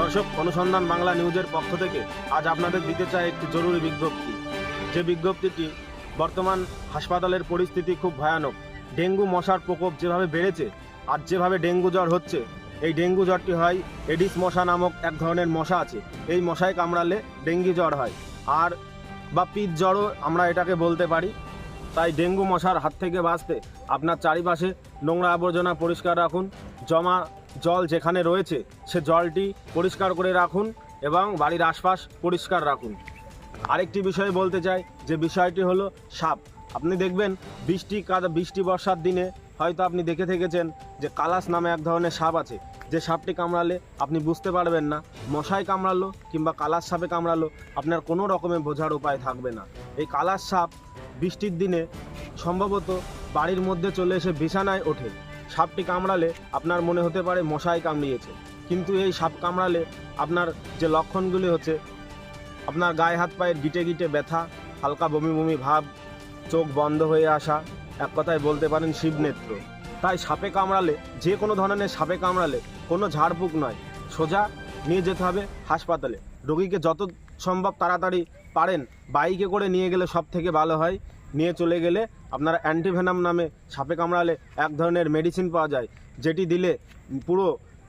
দর্শক, অনুসন্ধান বাংলা নিউজের পক্ষ থেকে আজ আপনাদের দিতে চাই একটি জরুরি বিজ্ঞপ্তি। যে বিজ্ঞপ্তিটি বর্তমান হাসপাতালের পরিস্থিতি খুব ভয়ানক। ডেঙ্গু মশার প্রকোপ যেভাবে বেড়েছে আর যেভাবে ডেঙ্গু জ্বর হচ্ছে, এই ডেঙ্গু জ্বরটি হয় এডিস মশা নামক এক ধরনের মশা আছে। এই মশায় কামড়ালে ডেঙ্গি জ্বর হয়। আর বা পিত জ্বরও আমরা এটাকে বলতে পারি। তাই ডেঙ্গু মশার হাত থেকে বাঁচতে আপনার চারিপাশে নোংরা আবর্জনা পরিষ্কার রাখুন, জমা জল যেখানে রয়েছে, সে জলটি পরিষ্কার করে রাখুন এবং বাড়ির আশপাশ পরিষ্কার রাখুন। আরেকটি বিষয় বলতে চাই, যে বিষয়টি হলো সাপ। আপনি দেখবেন, বৃষ্টি কাদা বৃষ্টি বর্ষার দিনে হয়তো আপনি দেখে থেকেছেন যে কালাস নামে এক ধরনের সাপ আছে। যে সাপটি কামড়ালে আপনি বুঝতে পারবেন না মশায় কামড়ালো কিংবা কালাস সাপে কামড়ালো, আপনার কোনো রকমের বোঝার উপায় থাকবে না। এই কালাস সাপ বৃষ্টির দিনে সম্ভবত বাড়ির মধ্যে চলে এসে বিছানায় ওঠে। সাপটি কামড়ালে আপনার মনে হতে পারে মশাই কামড়িয়েছে। কিন্তু এই সাপ কামড়ালে আপনার যে লক্ষণগুলি হচ্ছে, আপনার গায়ে হাত পায়ের গিটে গিটে ব্যথা, হালকা বমি বমি ভাব, চোখ বন্ধ হয়ে আসা, এক কথায় বলতে পারেন শিবনেত্র। তাই সাপে কামড়ালে, যে কোনো ধরনের সাপে কামড়ালে কোনো ঝাড়ফুঁক নয়। সোজা নিয়ে যেতে হবে হাসপাতালে। রোগীকে যত সম্ভব তাড়াতাড়ি পারেন। বাইকে করে নিয়ে গেলে সব থেকে ভালো হয়। নিয়ে চলে গেলে আপনার অ্যান্টিভেনাম নামে সাপে কামড়ালে এক ধরনের মেডিসিন পাওয়া যায়, যেটি দিলে পুরো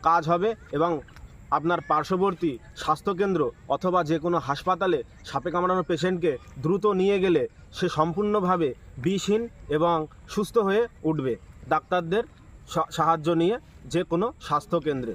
কাজ হবে এবং আপনার পার্শ্ববর্তী স্বাস্থ্যকেন্দ্র অথবা যে কোনো হাসপাতালে সাপে কামড়ানো পেশেন্টকে দ্রুত নিয়ে গেলে সে সম্পূর্ণভাবে বিষহীন এবং সুস্থ হয়ে উঠবে। ডাক্তারদের সাহায্য নিয়ে যে কোনো স্বাস্থ্যকেন্দ্রে।